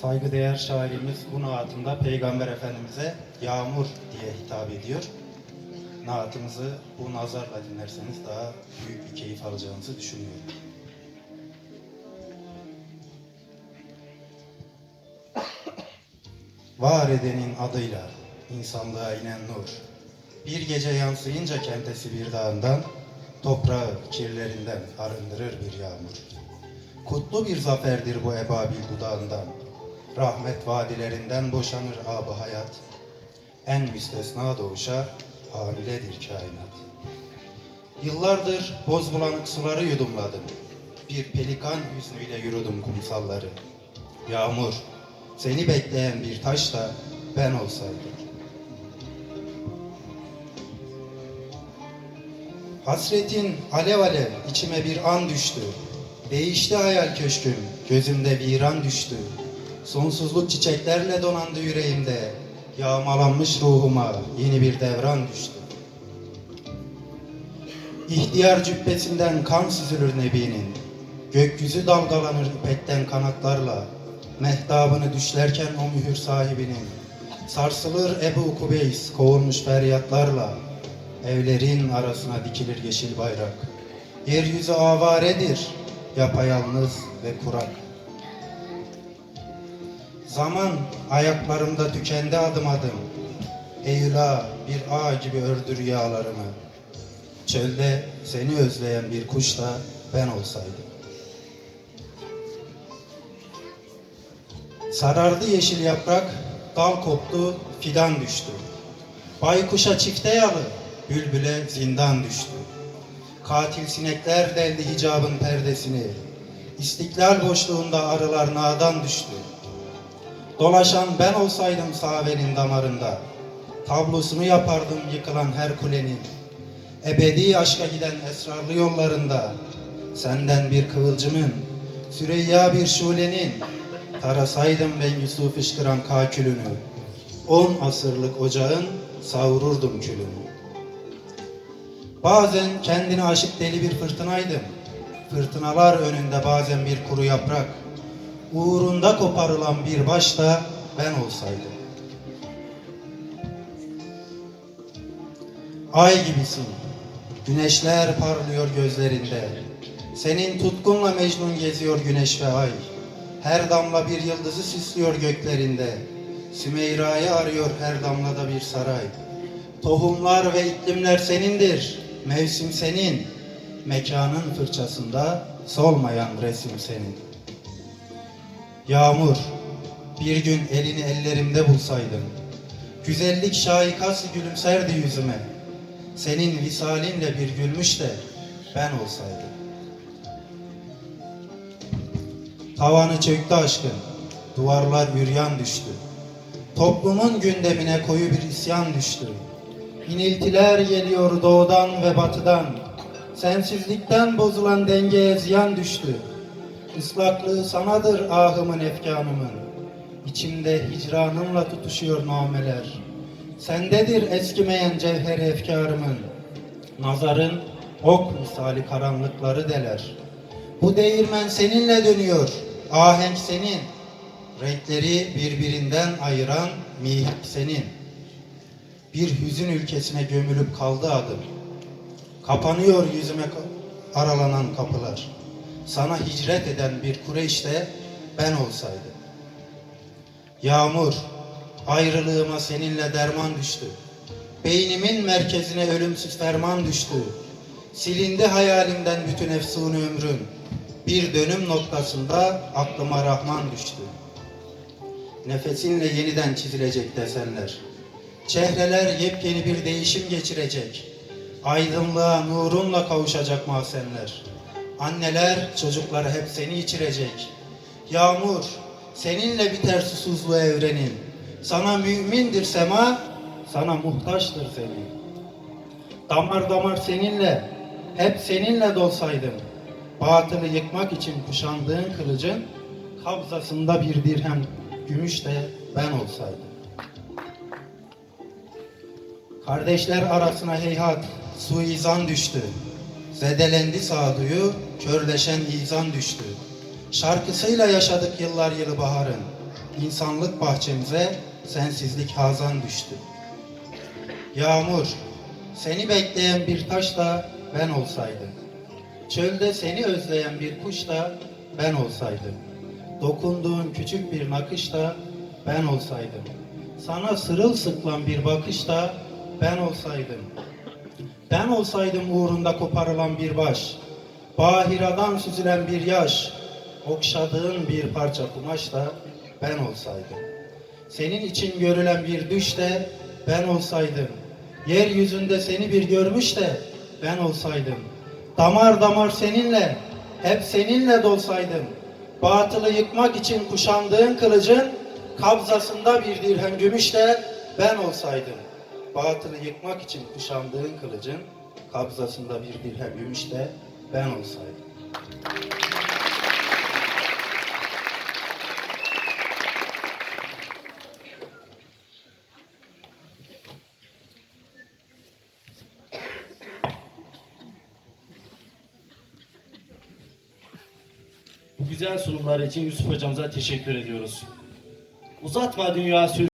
Saygıdeğer şairimiz bu naatında Peygamber Efendimiz'e yağmur diye hitap ediyor. Naatımızı bu nazarla dinlerseniz daha büyük bir keyif alacağınızı düşünüyorum. Var edenin adıyla insanlığa inen nur. Bir gece yansıyınca kentesi bir dağından, toprağı kirlerinden arındırır bir yağmur. Kutlu bir zaferdir bu ebabil dudağından. Rahmet vadilerinden boşanır ab hayat. En müstesna doğuşa hamiledir kainat. Yıllardır boz bulanık suları yudumladım. Bir pelikan hüznüyle yürüdüm kumsalları. Yağmur, seni bekleyen bir taş da ben olsaydım. Hasretin alev alev içime bir an düştü. Değişti hayal köşküm, gözümde viran düştü. Sonsuzluk çiçeklerle donandı yüreğimde. Yağmalanmış ruhuma yeni bir devran düştü. İhtiyar cübbesinden kan süzülür Nebi'nin. Gökyüzü dalgalanır ipekten kanatlarla. Mehtabını düşlerken o mühür sahibinin. Sarsılır Ebu Kubeys kovulmuş feryatlarla. Evlerin arasına dikilir yeşil bayrak. Yeryüzü avaredir, yapayalnız ve kurak. Zaman ayaklarımda tükendi adım adım. Eylula bir ağ gibi ördü rüyalarımı. Çölde seni özleyen bir kuş da ben olsaydım. Sarardı yeşil yaprak, dal koptu, fidan düştü. Baykuşa çifte yalı, bülbüle zindan düştü. Katil sinekler deldi hicabın perdesini. İstiklal boşluğunda arılar nadan düştü. Dolaşan ben olsaydım sahabenin damarında. Tablosunu yapardım yıkılan her kulenin. Ebedi aşka giden esrarlı yollarında. Senden bir kıvılcımın, Süreyya bir şulenin. Tarasaydım ben Yusuf fışkıran kakülünü. On asırlık ocağın savururdum külünü. Bazen kendine aşık deli bir fırtınaydım. Fırtınalar önünde bazen bir kuru yaprak. Uğrunda koparılan bir baş da ben olsaydım. Ay gibisin. Güneşler parlıyor gözlerinde. Senin tutkunla Mecnun geziyor güneş ve ay. Her damla bir yıldızı süslüyor göklerinde. Sümeyra'yı arıyor her damlada bir saray. Tohumlar ve iklimler senindir. Mevsim senin. Mekanın fırçasında solmayan resim senin. Yağmur, bir gün elini ellerimde bulsaydım. Güzellik şaikası gülümserdi yüzüme. Senin visalinle bir gülmüş de ben olsaydım. Tavanı çöktü aşkın, duvarlar yüryan düştü. Toplumun gündemine koyu bir isyan düştü. İniltiler geliyor doğudan ve batıdan. Sensizlikten bozulan dengeye ziyan düştü. Islaklığı sanadır ahımın efkanımın. İçimde hicranınla tutuşuyor nameler. Sendedir eskimeyen cevheri efkarımın. Nazarın ok misali karanlıkları deler. Bu değirmen seninle dönüyor. Ahenk senin. Renkleri birbirinden ayıran mihik senin. Bir hüzün ülkesine gömülüp kaldı adım. Kapanıyor yüzüme aralanan kapılar. Sana hicret eden bir Kureyş'te ben olsaydım. Yağmur, ayrılığıma seninle derman düştü. Beynimin merkezine ölümsüz ferman düştü. Silindi hayalimden bütün efsuni ömrüm. Bir dönüm noktasında aklıma Rahman düştü. Nefesinle yeniden çizilecek desenler. Çehreler yepyeni bir değişim geçirecek. Aydınlığa nurunla kavuşacak mahzenler. Anneler çocukları hep seni içirecek. Yağmur seninle biter susuzluğu evrenin. Sana mümindir sema, sana muhtaçtır zemin. Damar damar seninle, hep seninle dolsaydım. Batılı yıkmak için kuşandığın kılıcın, kabzasında bir dirhem gümüş de ben olsaydım. Kardeşler arasına heyhat, suizan düştü. Zedelendi sağduyu, körleşen izan düştü. Şarkısıyla yaşadık yıllar yılı baharın. insanlık bahçemize sensizlik hazan düştü. Yağmur, seni bekleyen bir taş da ben olsaydım. Çölde seni özleyen bir kuş da ben olsaydım. Dokunduğun küçük bir nakış da ben olsaydım. Sana sırılsıklam bir bakış da ben olsaydım. Ben olsaydım uğrunda koparılan bir baş, bahiradan süzülen bir yaş, okşadığın bir parça kumaş da ben olsaydım. Senin için görülen bir düş de ben olsaydım. Yeryüzünde seni bir görmüş de ben olsaydım. Damar damar seninle, hep seninle dolsaydım. Batılı yıkmak için kuşandığın kılıcın kabzasında bir dirhem gümüş de ben olsaydım. Batılı yıkmak için kuşandığın kılıcın kabzasında bir dirhem gümüş de ben olsaydım. Bu güzel sunumlar için Yusuf hocamıza teşekkür ediyoruz. Uzatma dünya sözü.